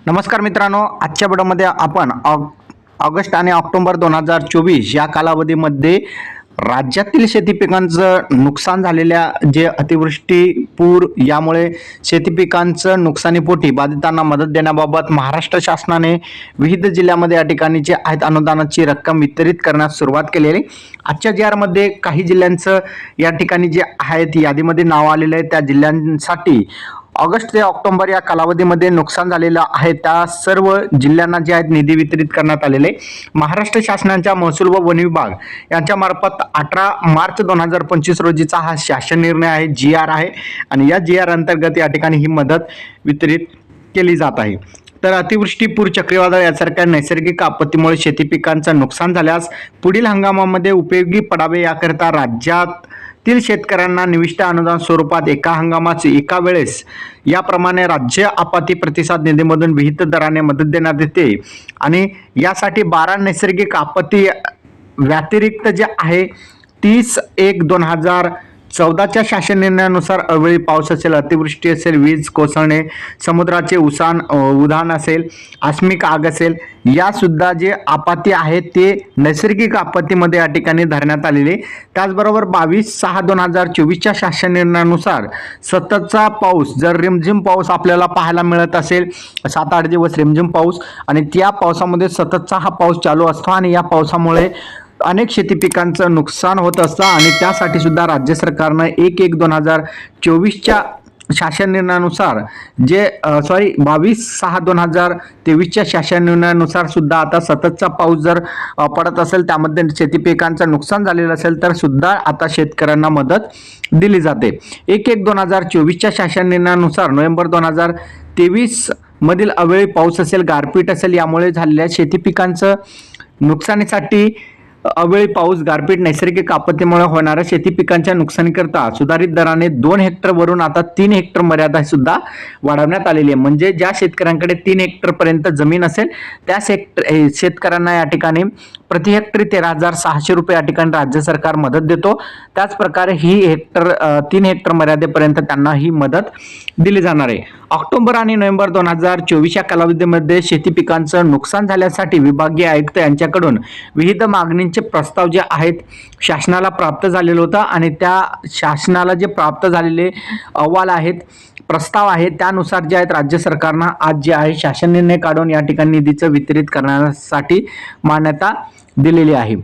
नमस्कार मित्रांनो आजच्या व्हिडिओमध्ये आपण ऑग ऑगस्ट आणि ऑक्टोबर दोन हजार चोवीस या कालावधीमध्ये राज्यातील शेती पिकांचं नुकसान झालेल्या जे अतिवृष्टी पूर यामुळे शेती पिकांचं नुकसानीपोटी बाधितांना मदत देण्याबाबत महाराष्ट्र शासनाने विविध जिल्ह्यामध्ये या ठिकाणी जे आहेत अनुदानाची रक्कम वितरित करण्यास सुरुवात केलेली आहे. आजच्या जी आरमध्ये काही जिल्ह्यांचं या ठिकाणी जे आहेत यादीमध्ये नाव आलेलं आहे त्या जिल्ह्यांसाठी ऑगस्ट ते ऑक्टोबर या कालावधीमध्ये नुकसान झालेलं आहे. त्या सर्व जिल्ह्यांना जे आहेत निधी वितरित करण्यात आलेले महाराष्ट्र शासनाच्या महसूल व वन विभाग यांच्या मार्फत अठरा मार्च दोन हजार पंचवीस रोजीचा हा शासन निर्णय आहे जी आर आहे. आणि या जी आर अंतर्गत या ठिकाणी ही मदत वितरित केली जात आहे. तर अतिवृष्टी पूर चक्रीवादळ यासारख्या नैसर्गिक आपत्तीमुळे शेती पिकांचं नुकसान झाल्यास पुढील हंगामामध्ये उपयोगी पडावे याकरिता तील शेतकऱ्यांना निविष्ट अनुदान स्वरूपात एका हंगामाचे एका वेळेस याप्रमाणे राज्य आपत्ती प्रतिसाद निधीमधून विहित दराने मदत देण्यात येते. आणि यासाठी बारा नैसर्गिक आपत्ती व्यतिरिक्त जे आहे तीस एक दोन हजार चौदाच्या शासन निर्णयानुसार अवेळी पाऊस असेल अतिवृष्टी असेल वीज कोसळणे समुद्राचे उसान उधाण असेल आस्मिक आग असेल यासुद्धा जे आपत्ती आहेत ते नैसर्गिक आपत्तीमध्ये या ठिकाणी धरण्यात आलेले. त्याचबरोबर बावीस सहा दोन हजार चोवीसच्या शासन निर्णयानुसार सततचा पाऊस जर रिमझिम पाऊस आपल्याला पाहायला मिळत असेल सात आठ दिवस रिमझिम पाऊस आणि त्या पावसामध्ये सततचा हा पाऊस चालू असतो आणि या पावसामुळे अनेक शेती पिकांचं नुकसान होत असतं आणि त्यासाठी सुद्धा राज्य सरकारनं एक एक दोन हजार चोवीसच्या शासन निर्णयानुसार जे सॉरी बावीस सहा दोन हजार तेवीसच्या शासन निर्णयानुसार सुद्धा आता सततचा पाऊस जर पडत असेल त्यामध्ये शेती पिकांचं नुकसान झालेलं असेल तर सुद्धा आता शेतकऱ्यांना मदत दिली जाते. एक एक दोन हजार चोवीसच्या शासन निर्णयानुसार नोव्हेंबर दोन हजार तेवीस मधील अवेळी पाऊस असेल गारपीट असेल यामुळे झालेल्या शेती पिकांचं नुकसानीसाठी अवेळी पाऊस गारपीट नैसर्गिक आपत्तीमुळे होणाऱ्या शेती पिकांच्या नुकसानीकरता सुधारित दराने दोन हेक्टरवरून आता तीन हेक्टर मर्यादा सुद्धा वाढवण्यात आलेली आहे. म्हणजे ज्या शेतकऱ्यांकडे तीन हेक्टर पर्यंत जमीन असेल त्या सेक्टर शेतकऱ्यांना या ठिकाणी प्रति हेक्टरी तेरा हजार सहाशे रुपये या ठिकाणी राज्य सरकार मदत देतो. त्याच प्रकारे ही हेक्टर तीन हेक्टर मर्यादेपर्यंत त्यांना ही मदत दिले जाणार आहे. ऑक्टोबर आणि नोव्हेंबर दोन हजार चोवीस या कालावधीमध्ये शेती पिकांचं नुकसान झाल्यासाठी विभागीय आयुक्त यांच्याकडून विविध मागणींचे प्रस्ताव जे आहेत शासनाला प्राप्त झालेलं होतं आणि त्या शासनाला जे प्राप्त झालेले अहवाल आहेत प्रस्ताव आहे त्यानुसार जे आहेत राज्य सरकारनं आज जे आहे शासन निर्णय काढून या ठिकाणी निधीचं वितरित करण्यासाठी मान्यता दिलेली आहे.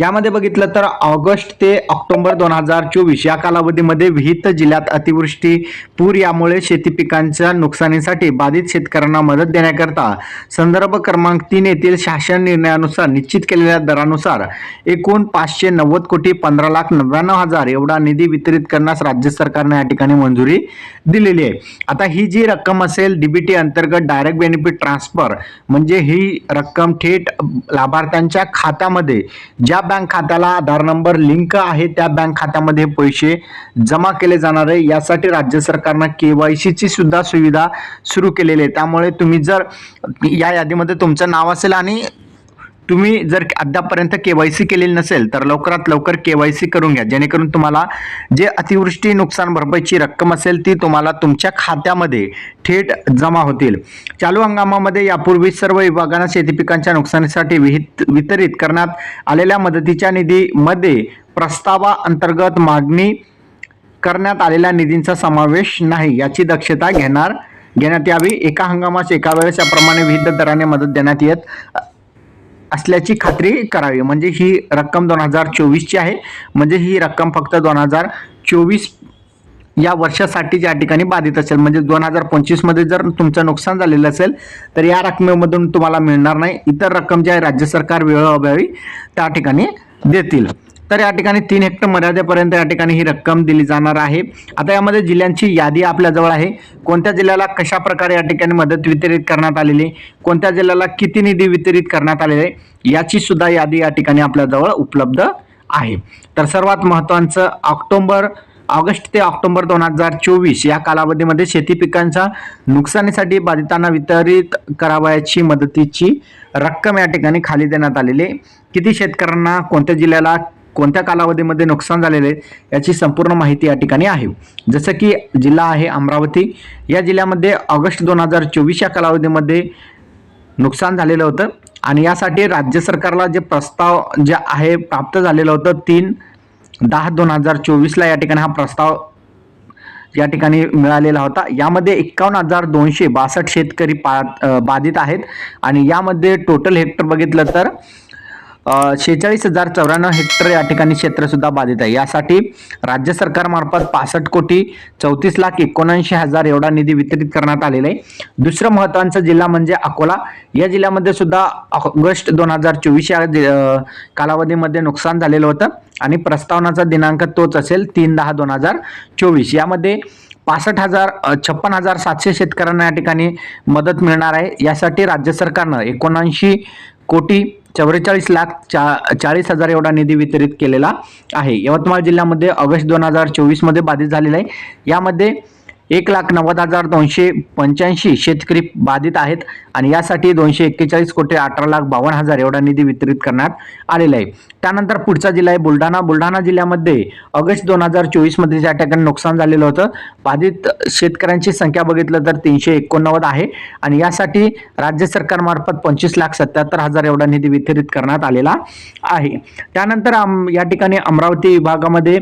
यामध्ये बघितलं तर ऑगस्ट ते ऑक्टोबर दोन हजार चोवीस या कालावधीमध्ये विहित जिल्ह्यात अतिवृष्टी पूर यामुळे शेती पिकांच्या नुकसानीसाठी बाधित शेतकऱ्यांना मदत देण्याकरता संदर्भ क्रमांक तीन येथील शासन निर्णयानुसार निश्चित केलेल्या दरानुसार एकूण पाचशे नव्वद कोटी पंधरा लाख नव्याण्णव हजार एवढा निधी वितरित करण्यास राज्य सरकारने या ठिकाणी मंजुरी दिलेली आहे. आता ही जी रक्कम असेल डीबीटी अंतर्गत डायरेक्ट बेनिफिट ट्रान्सफर म्हणजे ही रक्कम थेट लाभार्थ्यांच्या खात्यामध्ये ज्या बँक खात्याला आधार नंबर लिंक आहे त्या बँक खात्यामध्ये पैसे जमा केले जाणार आहे. यासाठी राज्य सरकारनं केवायसी ची सुद्धा सुविधा सुरू केलेली आहे. त्यामुळे तुम्ही जर या यादीमध्ये तुमचं नाव असेल आणि तुम्ही जर अद्यापर्यंत केवायसी केलेली नसेल तर लवकरात लवकर केवायसी करून घ्या. जेणेकरून तुम्हाला जे अतिवृष्टी नुकसान भरपाईची रक्कम असेल ती तुम्हाला तुमच्या खात्यामध्ये थेट जमा होतील. चालू हंगामामध्ये यापूर्वी सर्व विभागांना शेती पिकांच्या नुकसानीसाठी विहित वितरित करण्यात आलेल्या मदतीच्या निधीमध्ये प्रस्तावा अंतर्गत मागणी करण्यात आलेल्या निधींचा समावेश नाही याची दक्षता घेणार घेण्यात यावी. एका हंगामास एका वेळेस याप्रमाणे विविध दराने मदत देण्यात येत असल्याची खात्री करावी. म्हणजे ही रक्कम दोन हजार चोवीसची आहे. म्हणजे ही रक्कम फक्त दोन हजार चोवीस या वर्षासाठी ज्या ठिकाणी बाधित असेल म्हणजे दोन हजार पंचवीसमध्ये जर तुमचं नुकसान झालेलं असेल तर या रकमेमधून तुम्हाला मिळणार नाही. इतर रक्कम जी आहे राज्य सरकार वेळोवेळी त्या ठिकाणी देतील. तर या ठिकाणी तीन हेक्टर मर्यादेपर्यंत या ठिकाणी ही रक्कम दिली जाणार आहे. आता यामध्ये जिल्ह्यांची यादी आपल्याजवळ आहे. कोणत्या जिल्ह्याला कशा प्रकारे या ठिकाणी मदत वितरित करण्यात आलेली आहे, कोणत्या जिल्ह्याला किती निधी वितरित करण्यात आलेले याची सुद्धा यादी या ठिकाणी आपल्याजवळ उपलब्ध आहे. तर सर्वात महत्त्वाचं ऑक्टोबर ऑगस्ट ते ऑक्टोबर दोन हजार चोवीस या कालावधीमध्ये शेती पिकांच्या नुकसानीसाठी बाधितांना वितरित करावयाची मदतीची रक्कम या ठिकाणी खाली देण्यात आलेली आहे. किती शेतकऱ्यांना कोणत्या जिल्ह्याला कोणत्या कालावधीमध्ये नुकसान झालेले आहे याची संपूर्ण माहिती या ठिकाणी आहे. जसं की जिल्हा आहे अमरावती या जिल्ह्यामध्ये ऑगस्ट दोन हजार चोवीस या कालावधीमध्ये नुकसान झालेलं होतं आणि यासाठी राज्य सरकारला जे प्रस्ताव जे आहे प्राप्त झालेलं होतं तीन दहा दोन हजार चोवीसला या ठिकाणी हा प्रस्ताव या ठिकाणी मिळालेला होता. यामध्ये एक्कावन्न हजार दोनशे बासष्ट शेतकरी पा बाधित आहेत आणि यामध्ये टोटल हेक्टर बघितलं तर शेहेचाळीस हजार चौऱ्याण्णव हेक्टर या ठिकाणी क्षेत्रसुद्धा बाधित आहे. यासाठी राज्य सरकारमार्फत पासष्ट कोटी चौतीस लाख एकोणऐंशी हजार एवढा निधी वितरित करण्यात आलेला आहे. दुसरं महत्वाचं जिल्हा म्हणजे अकोला. या जिल्ह्यामध्ये सुद्धा ऑगस्ट दोन हजार चोवीस या कालावधीमध्ये नुकसान झालेलं होतं आणि प्रस्तावनाचा दिनांक तोच असेल तीन दहा दोन हजार चोवीस. यामध्ये पासष्ट हजार छप्पन हजार सातशे शेतकऱ्यांना या ठिकाणी मदत मिळणार आहे. यासाठी राज्य सरकारनं एकोणऐंशी कोटी चौवेचाळीस लाख चा चाळीस हजार एवढा निधी वितरित केलेला आहे. यवतमाळ जिल्ह्यामध्ये ऑगस्ट दोन हजार चोवीसमध्ये बाधित झालेला आहे. यामध्ये एक लाख नव्वद हजार दोनशे पंच्याऐंशी शेतकरी बाधित आहेत आणि यासाठी दोनशे एक्केचाळीस कोटी अठरा लाख बावन्न हजार एवढा निधी वितरित करण्यात आलेला आहे. त्यानंतर पुढचा जिल्हा आहे बुलढाणा. बुलढाणा जिल्ह्यामध्ये ऑगस्ट दोन हजार चोवीसमध्ये ज्या ठिकाणी नुकसान झालेलं होतं. बाधित शेतकऱ्यांची संख्या बघितलं तर तीनशे एकोणनव्वद आहे आणि यासाठी राज्य सरकारमार्फत पंचवीस लाख सत्याहत्तर हजार एवढा निधी वितरित करण्यात आलेला आहे. त्यानंतर आम या ठिकाणी अमरावती विभागामध्ये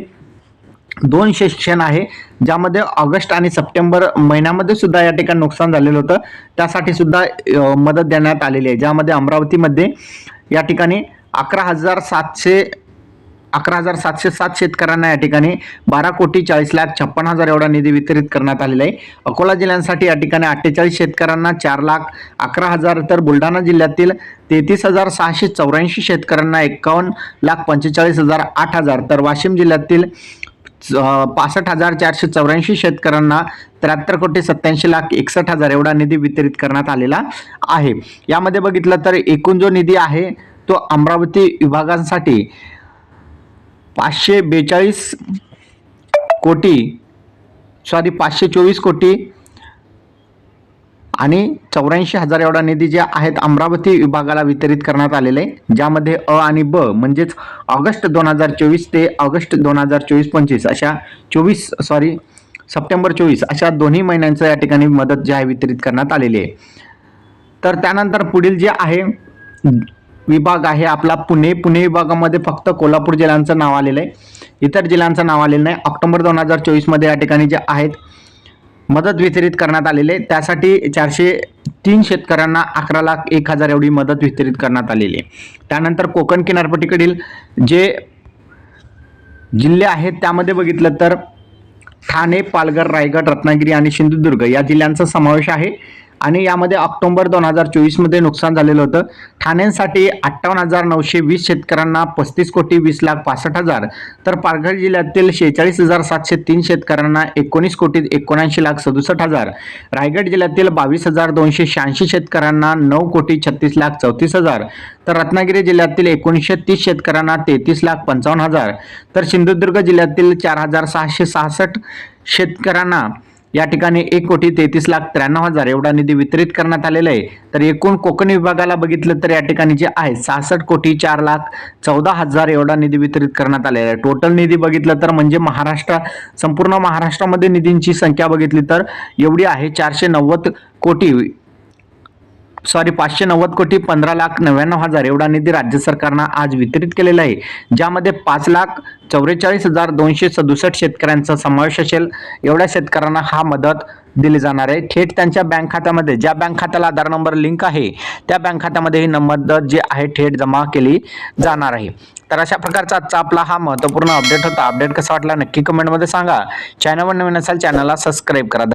दोन सेक्शन आहे ज्यामध्ये ऑगस्ट आणि सप्टेंबर महिन्यामध्ये सुद्धा या ठिकाणी नुकसान झालेलं होतं. त्यासाठी सुद्धा मदत देण्यात आलेली आहे. ज्यामध्ये अमरावतीमध्ये या ठिकाणी अकरा हजार सातशे अकरा हजार सातशे सात शेतकऱ्यांना या ठिकाणी बारा कोटी चाळीस लाख छप्पन हजार एवढा निधी वितरित करण्यात आलेला आहे. अकोला जिल्ह्यांसाठी या ठिकाणी अठ्ठेचाळीस शेतकऱ्यांना चार लाख अकरा हजार तर बुलढाणा जिल्ह्यातील तेहतीस हजार सहाशे चौऱ्याऐंशी शेतकऱ्यांना एकावन्न लाख पंचेचाळीस हजार आठ हजार तर वाशिम जिल्ह्यातील पासष्ट हजार चारशे चौऱ्याऐंशी शेतकऱ्यांना त्र्याहत्तर कोटी सत्याऐंशी लाख एकसष्ट हजार एवढा निधी वितरित करण्यात आलेला आहे. यामध्ये बघितलं तर एकूण जो निधी आहे तो अमरावती विभागांसाठी पाचशे बेचाळीस कोटी सॉरी पाचशे चोवीस कोटी आणि चौऱ्याऐंशी हजार एवढा निधी जे आहेत अमरावती विभागाला वितरित करण्यात आलेले आहे ज्यामध्ये अ आणि ब म्हणजेच ऑगस्ट दोन हजार चोवीस ते ऑगस्ट दोन हजार चोवीस पंचवीस अशा चोवीस सॉरी सप्टेंबर चोवीस अशा दोन्ही महिन्यांचं या ठिकाणी मदत जी आहे वितरित करण्यात आलेली आहे. तर त्यानंतर पुढील जे आहे विभाग आहे आपला पुणे पुणे विभागामध्ये फक्त कोल्हापूर जिल्ह्यांचं नाव आलेलं आहे. इतर जिल्ह्यांचं नाव आलेलं नाही. ऑक्टोबर दोन हजार चोवीसमध्ये या ठिकाणी जे आहेत मदत वितरित करण्यात आलेले त्यासाठी चारशे तीन शेतकऱ्यांना अकरा लाख एक हजार एवढी मदत वितरित करण्यात आलेली आहे. त्यानंतर कोकण किनारपट्टीकडील जे जिल्हे आहेत त्यामध्ये बघितलं तर ठाणे पालघर रायगड रत्नागिरी आणि सिंधुदुर्ग या जिल्ह्यांचा समावेश आहे. आणि यामध्ये ऑक्टोंबर दोन हजार चोवीसमध्ये नुकसान झालेलं होतं. ठाण्यांसाठी अठ्ठावन्न हजार नऊशे वीस शेतकऱ्यांना पस्तीस कोटी वीस लाख पासष्ट हजार. तर पालघर जिल्ह्यातील शेहेचाळीस हजार सातशे तीन शेतकऱ्यांना एकोणीस कोटी एकोणऐंशी लाख सदुसष्ट हजार. रायगड जिल्ह्यातील बावीस हजार दोनशे शहाऐंशी शेतकऱ्यांना नऊ कोटी छत्तीस लाख चौतीस हजार. तर रत्नागिरी जिल्ह्यातील एकोणीसशे तीस शेतकऱ्यांना तेहतीस लाख पंचावन्न हजार. तर सिंधुदुर्ग जिल्ह्यातील चार हजार सहाशे सहासष्ट शेतकऱ्यांना या ठिकाणी एक कोटी तेहतीस लाख त्र्याण्णव हजार एवढा निधी वितरित करण्यात आलेला आहे. तर एकूण कोकण विभागाला बघितलं तर या ठिकाणी जे आहे सहासष्ट कोटी चार लाख चौदा हजार एवढा निधी वितरित करण्यात आलेला आहे. टोटल निधी बघितलं तर म्हणजे महाराष्ट्र संपूर्ण महाराष्ट्रामध्ये निधींची संख्या बघितली तर एवढी आहे चारशे नव्वद कोटी सॉरी पाचशे नव्वद कोटी पंधरा लाख नव्याण्णव हजार एवढा निधी राज्य सरकारनं आज वितरित केलेला आहे. ज्यामध्ये पाच लाख चौवेचाळीस हजार दोनशे सदुसष्ट शेतकऱ्यांचा समावेश असेल. एवढ्या शेतकऱ्यांना हा मदत दिली जाणार आहे. थेट त्यांच्या बँक खात्यामध्ये ज्या बँक खात्याला आधार नंबर लिंक आहे त्या बँक खात्यामध्ये ही मदत जी आहे थेट जमा केली जाणार आहे. तर अशा प्रकारचा आजचा आपला हा महत्त्वपूर्ण अपडेट होता. अपडेट कसा वाटला नक्की कमेंटमध्ये सांगा. चॅनलवर नवीन असाल चॅनलला सबस्क्राईब करा.